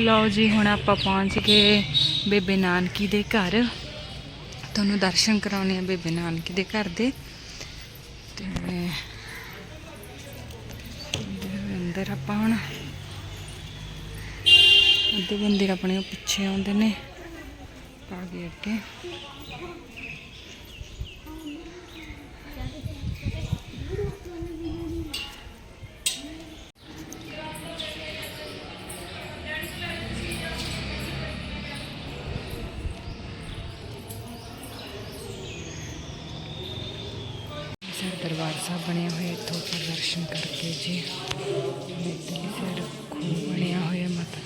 ਲਓ ਜੀ, ਹੁਣ ਆਪਾਂ ਪਹੁੰਚ ਗਏ ਬੇਬੇ ਨਾਨਕੀ ਦੇ ਘਰ। ਤੁਹਾਨੂੰ ਦਰਸ਼ਨ ਕਰਾਉਣੇ ਆ ਬੇਬੇ ਨਾਨਕੀ ਦੇ ਘਰ ਦੇ। ਤੇ ਅੰਦਰ ਆਪਾਂ ਹੁਣ ਅੱਧੇ ਬੰਦੇ ਆਪਣੇ ਪਿੱਛੇ ਆਉਂਦੇ ਨੇ ਆ ਗਏ ਅੱਗੇ। ਦਰਬਾਰ ਬਣਿਆ ਹੋਇਆ ਇੱਥੋਂ ਆਪਾਂ ਦਰਸ਼ਨ ਕਰਕੇ ਜੀ। ਇੱਧਰਲੀ ਸਾਈਡ ਖੂਹ ਬਣਿਆ ਹੋਇਆ ਮਾਤਾ।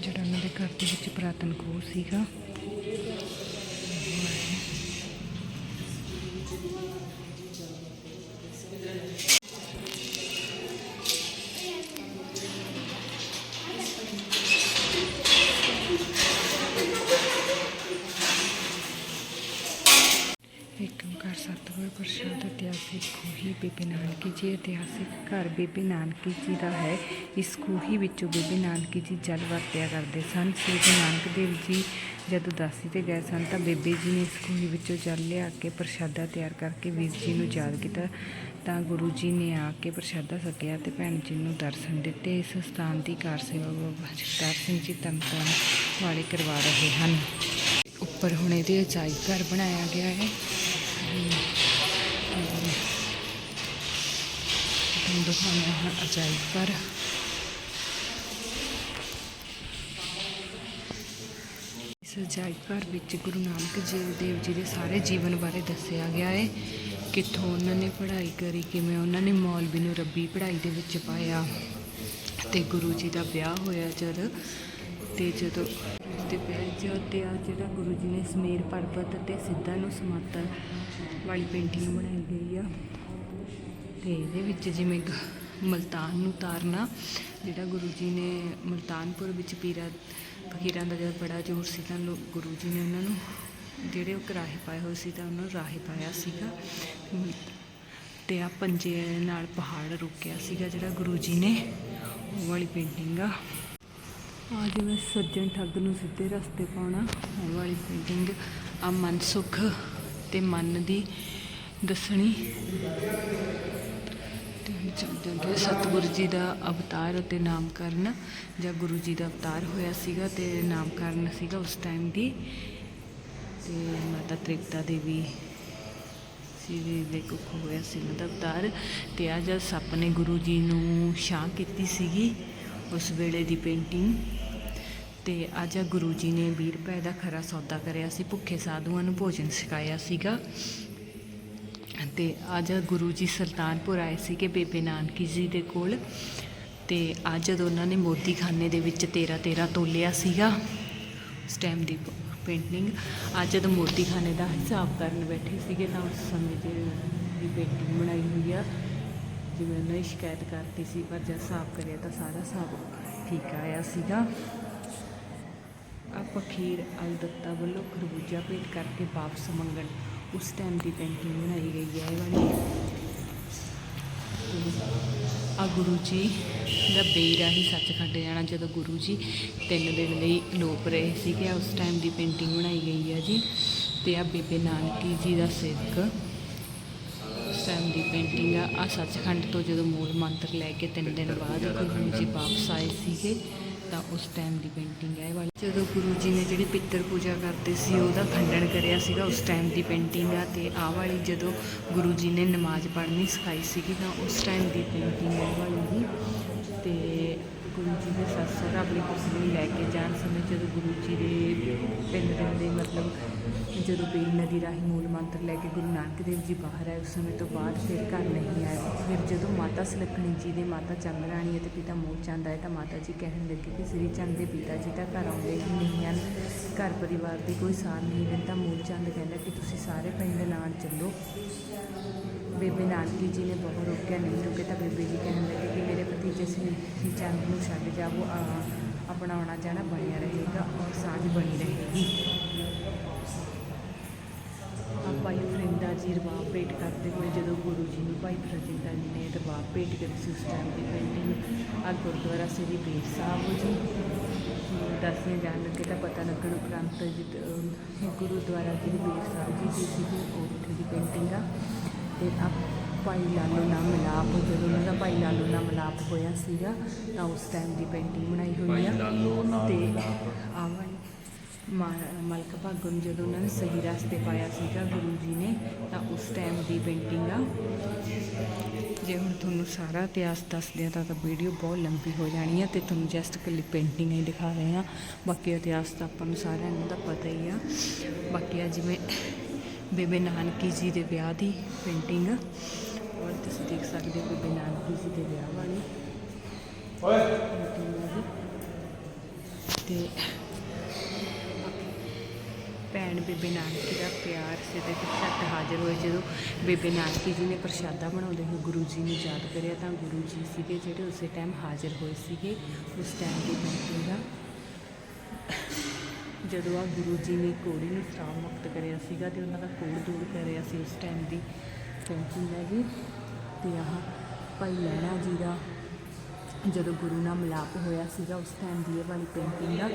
ਜਿਹੜਾ ਉਹਨਾਂ ਦੇ ਘਰ ਦੇ ਵਿੱਚ ਪੁਰਾਤਨ ਖੂਹ ਸੀਗਾ। ਸਤਿਗੁਰ ਪ੍ਰਸਾਦ ਇਤਿਹਾਸਿਕ ਖੂਹੀ ਬੀਬੀ ਨਾਨਕੀ ਜੀ, ਇਤਿਹਾਸਿਕ ਘਰ ਬੀਬੀ ਨਾਨਕੀ ਜੀ ਦਾ ਹੈ। ਇਸ ਖੂਹੀ ਵਿੱਚੋਂ ਬੀਬੀ ਨਾਨਕੀ ਜੀ ਜਲ ਵਰਤਿਆ ਕਰਦੇ ਸਨ। ਸ੍ਰੀ ਗੁਰੂ ਨਾਨਕ ਦੇਵ ਜੀ ਜਦੋਂ ਦਾਸੀ ਤੇ ਗਏ ਸਨ ਤਾਂ ਬੇਬੇ ਜੀ ਨੇ ਇਸ ਖੂਹੀ ਵਿੱਚੋਂ ਜਲ ਲਿਆ ਕੇ ਪ੍ਰਸ਼ਾਦਾ ਤਿਆਰ ਕਰਕੇ ਵੀਰ ਜੀ ਨੂੰ ਯਾਦ ਕੀਤਾ ਤਾਂ ਗੁਰੂ ਜੀ ਨੇ ਆ ਕੇ ਪ੍ਰਸ਼ਾਦਾ ਸਕਿਆ ਤੇ ਭੈਣ ਜੀ ਨੂੰ ਦਰਸ਼ਨ ਦਿੱਤੇ। ਇਸ ਸਥਾਨ ਦੀ ਕਾਰ ਸੇਵਾ ਬਾਬਾ ਜਗਤਾਰ ਸਿੰਘ ਜੀ ਤਨਤਨ ਵਾਲੇ ਕਰਵਾ ਰਹੇ ਹਨ। ਉੱਪਰ ਹੁਣ ਇਹਦੇ ਅਜਾਇਬ ਘਰ ਬਣਾਇਆ ਗਿਆ ਹੈ। ਤੁਹਾਨੂੰ ਦਿਖਾਉਂਦੇ ਹਾਂ ਅਜਾਇਬ ਘਰ ਇਸ ਅਜਾਇਬ ਘਰ ਵਿੱਚ ਗੁਰੂ ਨਾਨਕ ਜੀ ਦੇਵ ਜੀ ਦੇ ਸਾਰੇ ਜੀਵਨ ਬਾਰੇ ਦੱਸਿਆ ਗਿਆ ਹੈ। ਕਿੱਥੋਂ ਉਹਨਾਂ ਨੇ ਪੜ੍ਹਾਈ ਕਰੀ, ਕਿਵੇਂ ਉਹਨਾਂ ਨੇ ਮੌਲਵੀ ਨੂੰ ਰੱਬੀ ਪੜ੍ਹਾਈ ਦੇ ਵਿੱਚ ਪਾਇਆ ਤੇ ਗੁਰੂ ਜੀ ਦਾ ਵਿਆਹ ਹੋਇਆ ਜਦ ਤੇ ਜਦੋਂ ਤੇ ਵਿਆਹ ਜਦ ਤੇ ਆ ਜਿਹੜਾ ਗੁਰੂ ਜੀ ਨੇ ਸਮੇਰ ਪਰਬਤ ਤੇ ਸਿੱਧਾ ਨੂੰ ਸਮਾਤਰ ਵਾਲੀ ਪੇਂਟਿੰਗ ਬਣਾਈ ਗਈ ਆ। ਤੇ ਇਹਦੇ ਵਿੱਚ ਜਿਵੇਂ ਗ- ਮਲਤਾਨ ਨੂੰ ਤਾਰਨਾ ਜਿਹੜਾ ਗੁਰੂ ਜੀ ਨੇ ਮਲਤਾਨਪੁਰ ਵਿੱਚ ਪੀਰਾ, ਫਕੀਰਾਂ ਦਾ ਜਦ ਬੜਾ ਜ਼ੋਰ ਸੀ ਤਾਂ ਲੋ- ਗੁਰੂ ਜੀ ਨੇ ਉਹਨਾਂ ਨੂੰ ਜਿਹੜੇ ਉਹ ਕਿਰਾਹੇ ਪਾਏ ਹੋਏ ਸੀ ਤਾਂ ਉਹਨਾਂ ਨੂੰ ਰਾਹੇ ਪਾਇਆ ਸੀਗਾ। ਤੇ ਆ ਪੰਜੇ ਨਾਲ ਪਹਾੜ ਰੁਕਿਆ ਸੀਗਾ ਜਿਹੜਾ ਗੁਰੂ ਜੀ ਨੇ, ਉਹ ਵਾਲੀ ਪੇਂਟਿੰਗ ਆ। ਆ ਜਿਵੇਂ ਸੱਜਣ ਠੱਗ ਨੂੰ ਸਿੱਧੇ ਰਸਤੇ ਪਾਉਣਾ, ਉਹ ਵਾਲੀ ਪੇਂਟਿੰਗ ਆ ਮਨ ਸੁਖ ਤੇ ਮਨ ਦੀ ਦੱਸਣੀ। ਤੇ ਸਤਿਗੁਰੂ ਜੀ ਦਾ ਅਵਤਾਰ ਅਤੇ ਨਾਮਕਰਨ, ਜਾਂ ਗੁਰੂ ਜੀ ਦਾ ਅਵਤਾਰ ਹੋਇਆ ਸੀਗਾ ਤੇ ਨਾਮਕਰਨ ਸੀਗਾ ਉਸ ਟਾਈਮ ਦੀ। ਤੇ ਮਾਤਾ ਤ੍ਰਿਪਤਾ ਦੇਵੀ ਸੀ ਦੇ ਕੁੱਖ ਹੋਇਆ ਸੀ ਉਹਨਾਂ ਦਾ ਅਵਤਾਰ। ਤੇ ਆ ਜਦ ਸੱਪ ਨੇ ਗੁਰੂ ਜੀ ਨੂੰ ਛਾਂ ਕੀਤੀ ਸੀਗੀ ਉਸ ਵੇਲੇ ਦੀ ਪੇਂਟਿੰਗ ਤੇ ਅੱਜ ਆ ਗੁਰੂ ਜੀ ਨੇ 20 ਰੁਪਏ ਦਾ ਖਰਾ ਸੌਦਾ ਕਰਿਆ ਸੀ, ਭੁੱਖੇ ਸਾਧੂਆਂ ਨੂੰ ਭੋਜਨ ਛਕਾਇਆ ਸੀਗਾ। ਤੇ ਅੱਜ ਗੁਰੂ ਜੀ ਸੁਲਤਾਨਪੁਰ ਆਏ ਸੀਗੇ ਬੇਬੇ ਨਾਨਕੀ ਜੀ ਦੇ ਕੋਲ। ਤੇ ਅੱਜ ਜਦੋਂ ਉਹਨਾਂ ਨੇ ਮੋਦੀ ਖਾਨੇ ਦੇ ਵਿੱਚ 13 13 ਤੋਲਿਆ ਸੀਗਾ, ਉਸ ਟਾਈਮ ਦੀ ਪੇਂਟਿੰਗ ਅੱਜ ਜਦੋਂ ਮੋਦੀ ਖਾਨੇ ਦਾ ਹਿਸਾਬ ਕਰਨ ਬੈਠੇ ਸੀਗੇ ਤਾਂ ਉਸ ਸਮੇਂ 'ਚ ਦੀ ਪੇਂਟਿੰਗ ਬਣਾਈ ਹੋਈ ਆ। ਜਿਵੇਂ ਉਹਨਾਂ ਨੇ ਸ਼ਿਕਾਇਤ ਕਰਤੀ ਸੀ, ਪਰ ਜਦ ਹਿਸਾਬ ਕਰਿਆ ਤਾਂ ਸਾਰਾ ਹਿਸਾਬ ਠੀਕ ਆਇਆ ਸੀਗਾ। ਪਖੀਰ ਅਲ ਦੱਤਾ ਵੱਲੋਂ ਖਰਬੂਜਾ ਭੇਟ ਕਰਕੇ ਵਾਪਸ ਮੰਗਣ। ਉਸ ਟਾਈਮ ਦੀ ਪੇਂਟਿੰਗ ਬਣਾਈ ਗਈ ਹੈ ਇਹ ਵਾਲੀ। ਆ ਗੁਰੂ ਜੀ ਦਾ ਬੇਰਾ ਹੀ ਸੱਚਖੰਡ ਜਾਣਾ ਜਦੋਂ ਗੁਰੂ ਜੀ ਤਿੰਨ ਦਿਨ ਲਈ ਲੋਪ ਰਹੇ ਸੀਗੇ, ਉਸ ਟਾਈਮ ਦੀ ਪੇਂਟਿੰਗ ਬਣਾਈ ਗਈ ਹੈ ਜੀ। ਤੇ ਆ ਬੇਬੇ ਨਾਨਕੀ ਜੀ ਦਾ ਸਿੱਖ। ਉਸ ਟਾਈਮ ਦੀ ਪੇਂਟਿੰਗ ਆ ਆ ਸੱਚਖੰਡ ਤੋਂ ਜਦੋਂ ਮੂਲ ਮੰਤਰ ਲੈ ਕੇ ਤਿੰਨ ਦਿਨ ਬਾਅਦ ਗੁਰੂ ਜੀ ਵਾਪਸ ਆਏ ਸੀਗੇ। ਤਾਂ ਉਸ ਟਾਈਮ ਦੀ ਪੇਂਟਿੰਗ ਹੈ ਇਹ ਵਾਲੀ। ਜਦੋਂ ਗੁਰੂ ਜੀ ਨੇ ਜਿਹੜੀ ਪਿੱਤਰ ਪੂਜਾ ਕਰਦੇ ਸੀ, ਉਹਦਾ ਖੰਡਨ ਕਰਿਆ ਸੀਗਾ ਉਸ ਟਾਈਮ ਦੀ ਪੇਂਟਿੰਗ ਆ ਤੇ ਆਹ ਵਾਲੀ ਜਦੋਂ ਗੁਰੂ ਜੀ ਨੇ ਨਮਾਜ਼ ਪੜ੍ਹਨੀ ਸਿਖਾਈ ਸੀਗੀ ਤਾਂ ਉਸ ਟਾਈਮ ਦੀ ਪੇਂਟਿੰਗ ਹੈ ਵਾਲੀ ਦੀ ਤੇ ਗੁਰੂ ਜੀ ਦੇ ਸੱਸ ਸਹੁਰਾ ਆਪਣੀ ਕੁੜੀ ਨੂੰ ਲੈ ਕੇ ਜਾਣ ਸਮੇਂ ਜਦੋਂ ਗੁਰੂ ਜੀ ਦੇ ਪਿੰਡ ਦੇ ਮਤਲਬ ਜਦੋਂ ਬੇਲ ਨਦੀ ਰਾਹੀਂ ਮੂਲ ਮੰਤਰ ਲੈ ਕੇ ਗੁਰੂ ਨਾਨਕ ਦੇਵ ਜੀ ਬਾਹਰ ਆਏ, ਉਸ ਸਮੇਂ ਤੋਂ ਬਾਅਦ ਫਿਰ ਘਰ ਨਹੀਂ ਆਏ। ਫਿਰ ਜਦੋਂ ਮਾਤਾ ਸੁਲੱਖਣੀ ਜੀ ਦੇ ਮਾਤਾ ਚੰਦ ਰਾਣੀ ਅਤੇ ਪਿਤਾ ਮੂਲ ਚੰਦ ਆਏ ਤਾਂ ਮਾਤਾ ਜੀ ਕਹਿਣ ਲੱਗੇ ਕਿ ਸ੍ਰੀ ਚੰਦ ਦੇ ਪਿਤਾ ਜੀ ਤਾਂ ਘਰ ਆਉਂਦੇ ਹੀ ਨਹੀਂ ਹਨ। ਘਰ ਪਰਿਵਾਰ ਦੀ ਕੋਈ ਸਾਰ ਨਹੀਂ ਹੈ ਤਾਂ ਮੂਲ ਚੰਦ ਕਹਿੰਦਾ ਕਿ ਤੁਸੀਂ ਸਾਰੇ ਪਿੰਡ ਨਾਲ ਚੱਲੋ। ਬੇਬੇ ਨਾਨਕੀ ਜੀ ਨੇ ਬਹੁਤ ਰੋਕਿਆ, ਨਹੀਂ ਰੁਕੇ ਤਾਂ ਬੇਬੇ ਜੀ ਕਹਿਣ ਲੱਗੇ ਕਿ ਮੇਰੇ ਭਤੀਜੇ ਸ੍ਰੀ ਚੰਦ ਨੂੰ ਛੱਡ ਜਾਵੋ। ਆ- ਆਪਣਾ ਆਉਣਾ ਜਾਣਾ ਬਣਿਆ ਰਹੇਗਾ ਔਰ ਸਾਂਝ ਬਣੀ ਰਹੇ ਆ ਭਾਈ ਫਰਿੰਦਾ ਜੀ ਰਬਾਬ ਭੇਟ ਕਰਦੇ ਹੋਏ ਜਦੋਂ ਗੁਰੂ ਜੀ ਨੂੰ ਭਾਈ ਪ੍ਰਜਿੰਦਰ ਜੀ ਨੇ ਰਬਾਬ ਭੇਟ ਕਰੀ ਸੀ ਉਸ ਟਾਈਮ ਦੀ ਪੇਂਟਿੰਗ ਆ ਗੁਰਦੁਆਰਾ ਸ੍ਰੀ ਬੇਰ ਸਾਹਿਬ ਜੀ ਦਰਸ਼ਨ ਜਾਣ ਲੱਗੇ ਤਾਂ ਪਤਾ ਲੱਗਣ ਉਪਰੰਤ ਗੁਰੂਦੁਆਰਾ ਸ੍ਰੀ ਬੇਰ ਸਾਹਿਬ ਜੀ ਦੀ ਸੀ ਉਹ ਉੱਥੇ ਦੀ ਪੇਂਟਿੰਗ ਆ ਤੇ ਆ ਭਾਈ ਲਾਲੋ ਨਾਲ ਮਿਲਾਪ ਜਦੋਂ ਉਹਨਾਂ ਦਾ ਭਾਈ ਲਾਲੋ ਨਾਲ ਮਿਲਾਪ ਹੋਇਆ ਸੀਗਾ ਤਾਂ ਉਸ ਟਾਈਮ ਦੀ ਪੇਂਟਿੰਗ ਬਣਾਈ ਹੋਈ ਆ ਤੇ। ਆਵਣ ਮਲਕ ਭਾਗੋ ਨੂੰ ਜਦੋਂ ਉਹਨਾਂ ਨੇ ਸਹੀ ਰਸਤੇ ਪਾਇਆ ਸੀਗਾ ਗੁਰੂ ਜੀ ਨੇ ਤਾਂ ਉਸ ਟਾਈਮ ਦੀ ਪੇਂਟਿੰਗ ਆ। ਜੇ ਹੁਣ ਤੁਹਾਨੂੰ ਸਾਰਾ ਇਤਿਹਾਸ ਦੱਸਦੇ ਆ ਤਾਂ ਤਾਂ ਵੀਡੀਓ ਬਹੁਤ ਲੰਬੀ ਹੋ ਜਾਣੀ ਆ ਤੇ ਤੁਹਾਨੂੰ ਜਸਟ ਇਕੱਲੀ ਪੇਂਟਿੰਗ ਹੀ ਦਿਖਾ ਰਹੇ ਆ। ਬਾਕੀ ਇਤਿਹਾਸ ਤਾਂ ਆਪਾਂ ਨੂੰ ਸਾਰਿਆਂ ਨੂੰ ਦਾ ਪਤਾ ਹੀ ਆ। ਬਾਕੀ ਆ ਜਿਵੇਂ ਬੇਬੇ ਨਾਨਕੀ ਜੀ ਦੇ ਵਿਆਹ ਦੀ ਪੇਂਟਿੰਗ ਔਰ ਤੁਸੀਂ ਦੇਖ ਸਕਦੇ ਹੋ ਬੇਬੇ ਨਾਨਕੀ ਜੀ ਦੇ ਵਿਆਹ ਵਾਲੀ। ਜੀ। ਤੇ ਭੈਣ ਬੇਬੇ ਨਾਨਕੀ ਦਾ ਪਿਆਰ ਸਿੱਧੇ ਤੇ ਝੱਟ ਹਾਜ਼ਰ ਹੋਏ। ਜਦੋਂ ਬੇਬੇ ਨਾਨਕੀ ਜੀ ਨੇ ਪ੍ਰਸ਼ਾਦਾ ਬਣਾਉਂਦੇ ਹੋਏ ਗੁਰੂ ਜੀ ਨੂੰ ਯਾਦ ਕਰਿਆ ਤਾਂ ਗੁਰੂ ਜੀ ਸੀਗੇ ਜਿਹੜੇ ਉਸੇ ਟਾਈਮ ਹਾਜ਼ਰ ਹੋਏ ਸੀਗੇ। ਉਸ ਟਾਈਮ ਦੀ ਪੇਂਟਿੰਗ ਆ ਜਦੋਂ ਆ ਗੁਰੂ ਜੀ ਨੇ ਕੋੜੀ ਨੂੰ ਸ਼ਰਾਬ ਮੁਕਤ ਕਰਿਆ ਸੀਗਾ ਤੇ ਉਹਨਾਂ ਦਾ ਕੋੜ ਦੂਰ ਕਰਿਆ ਸੀ ਉਸ ਟਾਈਮ ਦੀ ਪੇਂਟਿੰਗ ਹੈ ਜੀ। ਤੇ ਆਹ ਭਾਈ ਲਹਿਣਾ ਜੀ ਦਾ ਜਦੋਂ ਗੁਰੂ ਨਾਲ ਮਿਲਾਪ ਹੋਇਆ ਸੀਗਾ, ਉਸ ਟਾਈਮ ਦੀ ਇਹ ਵਾਲੀ ਪੇਂਟਿੰਗ ਆ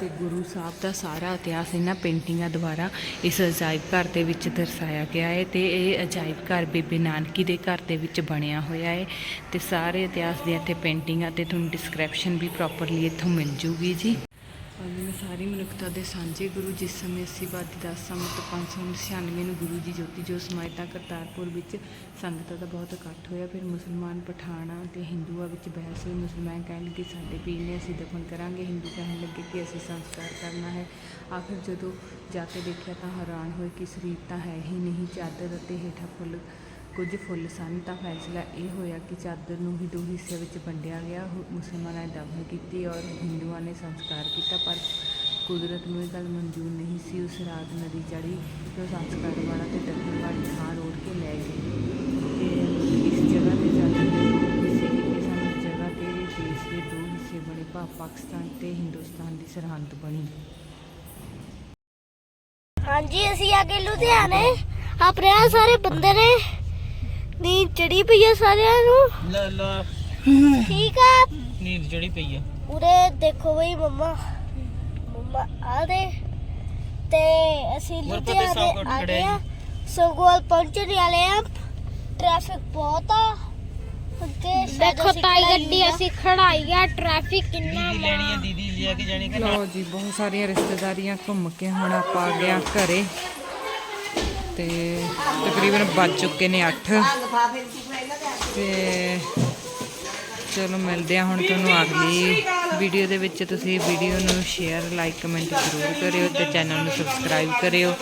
ਤੇ ਗੁਰੂ ਸਾਹਿਬ ਦਾ ਸਾਰਾ ਇਤਿਹਾਸ ਇਹਨਾਂ ਪੇਂਟਿੰਗਾਂ ਦੁਆਰਾ ਇਸ ਅਜਾਇਬ ਘਰ ਦੇ ਵਿੱਚ ਦਰਸਾਇਆ ਗਿਆ ਹੈ ਤੇ ਇਹ ਅਜਾਇਬ ਘਰ ਬੇਬੇ ਨਾਨਕੀ ਦੇ ਘਰ ਦੇ ਵਿੱਚ ਬਣਿਆ ਹੋਇਆ ਹੈ ਤੇ ਸਾਰੇ ਇਤਿਹਾਸ ਦੀਆਂ ਇੱਥੇ ਪੇਂਟਿੰਗਾਂ ਤੇ ਤੁਹਾਨੂੰ ਡਿਸਕ੍ਰਿਪਸ਼ਨ ਵੀ ਪ੍ਰੋਪਰਲੀ ਇੱਥੋਂ ਮਿਲ ਜੂਗੀ ਜੀ। ਮੈਂ ਸਾਰੀ ਮਨੁੱਖਤਾ ਦੇ ਸਾਂਝੇ ਗੁਰੂ, ਜਿਸ ਸਮੇਂ ਅਸੀਂ ਬਾਦੀ ਦਾ ਸੰਮਤ 596 ਨੂੰ ਗੁਰੂ ਜੀ ਜੋਤੀ ਜੋ ਸਮਾਏ ਤਾਂ ਕਰਤਾਰਪੁਰ ਵਿੱਚ ਸੰਗਤਾਂ ਦਾ ਬਹੁਤ ਇਕੱਠ ਹੋਇਆ। ਫਿਰ ਮੁਸਲਮਾਨ ਪਠਾਣਾ ਤੇ ਹਿੰਦੂਆਂ ਵਿੱਚ ਬਹਿਸ ਹੋਈ। ਮੁਸਲਮਾਨ ਕਹਿਣ ਲੱਗੇ, ਸਾਡੇ ਪੀਰ ਨੇ ਅਸੀਂ ਦਫਨ ਕਰਾਂਗੇ। ਹਿੰਦੂ ਕਹਿਣ ਲੱਗੇ ਕਿ ਅਸੀਂ ਸੰਸਕਾਰ ਕਰਨਾ ਹੈ। ਆਖਿਰ ਜਦੋਂ ਜਾ ਕੇ ਦੇਖਿਆ ਤਾਂ ਹੈਰਾਨ ਹੋਏ ਕਿ ਸਰੀਰ ਤਾਂ ਹੈ ਹੀ ਨਹੀਂ। ਚਾਦਰ ਅਤੇ ਹੇਠਾਂ ਫੁੱਲ ਕੁਝ ਫੁੱਲ ਸਨ, ਤਾਂ ਫੈਸਲਾ ਇਹ ਹੋਇਆ ਕਿ ਚਾਦਰ ਨੂੰ ਹੀ ਦੋ ਹਿੱਸਿਆਂ ਵਿੱਚ ਵੰਡਿਆ ਗਿਆ। ਮੁਸਲਮਾਨਾਂ ਨੇ ਦਫਨ ਕੀਤੀ ਔਰ ਹਿੰਦੂਆਂ ਨੇ ਸੰਸਕਾਰ ਕੀਤਾ, ਪਰ ਕੁਦਰਤ ਨੂੰ ਇਹ ਗੱਲ ਮਨਜ਼ੂਰ ਨਹੀਂ ਸੀ। ਉਸ ਰਾਤ ਨਦੀ ਚੜੀ ਜੋ ਸੰਸਕਾਰ ਵਾਲਾ ਤੇ ਦੱਖਣ ਵਾਲੀ ਥਾਂ ਰੋੜ ਕੇ ਲੈ ਗਈ। ਤੇ ਇਸ ਜਗ੍ਹਾ ਤੇ ਚਾਦਰ ਦੇ ਦੋ ਹਿੱਸੇ ਕੀਤੇ ਸਨ। ਇਸ ਜਗ੍ਹਾ ਤੇ ਦੇਸ਼ ਦੇ ਦੋ ਹਿੱਸੇ ਬਣੇ, ਭਾਵ ਪਾਕਿਸਤਾਨ ਤੇ ਹਿੰਦੁਸਤਾਨ ਦੀ ਸਰਹੰਦ ਬਣੀ। ਹਾਂਜੀ, ਅਸੀਂ ਆ ਗਏ ਲੁਧਿਆਣੇ। ਆਪਣੇ ਸਾਰੇ ਬੰਦੇ ਨੇ ਨੀਂਦ ਚੜੀ ਪਈ ਆ ਸਾਰਿਆਂ ਨੂੰ? ਲਾ ਲਾ। ਠੀਕ ਆ? ਨੀਂਦ ਚੜੀ ਪਈ ਆ। ਉਰੇ ਦੇਖੋ ਬਈ ਮੰਮਾ। ਮੰਮਾ ਆ ਦੇ। ਤੇ ਅਸੀਂ ਹੋਰ ਪਤਾ ਲੁਧਿਆਣੇ ਸੌ ਕੁ ਆ ਖੜੇ ਗਏ ਆ। ਸੰਗੋਲ ਪਹੁੰਚਣ ਵਾਲੇ ਆ। ਟ੍ਰੈਫਿਕ ਬਹੁਤ ਆ। ਅੱਗੇ ਸ਼ਾਇਦ ਦੇਖੋ ਅਸੀਂ ਤਾਈ ਖੜਾਈ ਗੱਡੀ ਆ। ਅਸੀਂ ਖੜਾਈ ਆ ਟ੍ਰੈਫਿਕ ਕਿੰਨਾ ਦੀਦੀ ਲੈਣੀ ਆ ਦੀਦੀ ਲਿਆ ਕੇ ਜਾਣੀ ਕਿ ਨਾ ਲਓ ਜੀ ਬਹੁਤ ਸਾਰੀਆਂ ਰਿਸ਼ਤੇਦਾਰੀਆਂ ਘੁੰਮ ਕੇ ਹੁਣ ਆਪਾਂ ਆ ਗਏ ਹਾਂ ਘਰੇ। ਤੇ ਤਕਰੀਬਨ ਵੱਜ ਚੁੱਕੇ ਨੇ 8 ਤੇ ਚਲੋ ਮਿਲਦੇ ਆ ਹੁਣ ਤੁਹਾਨੂੰ ਅਗਲੀ ਵੀਡੀਓ ਦੇ ਵਿੱਚ। ਤੁਸੀਂ ਵੀਡੀਓ ਨੂੰ ਸ਼ੇਅਰ ਲਾਈਕ ਕਮੈਂਟ ਜ਼ਰੂਰ ਕਰਿਓ ਤੇ ਚੈਨਲ ਨੂੰ ਸਬਸਕ੍ਰਾਈਬ ਕਰਿਓ।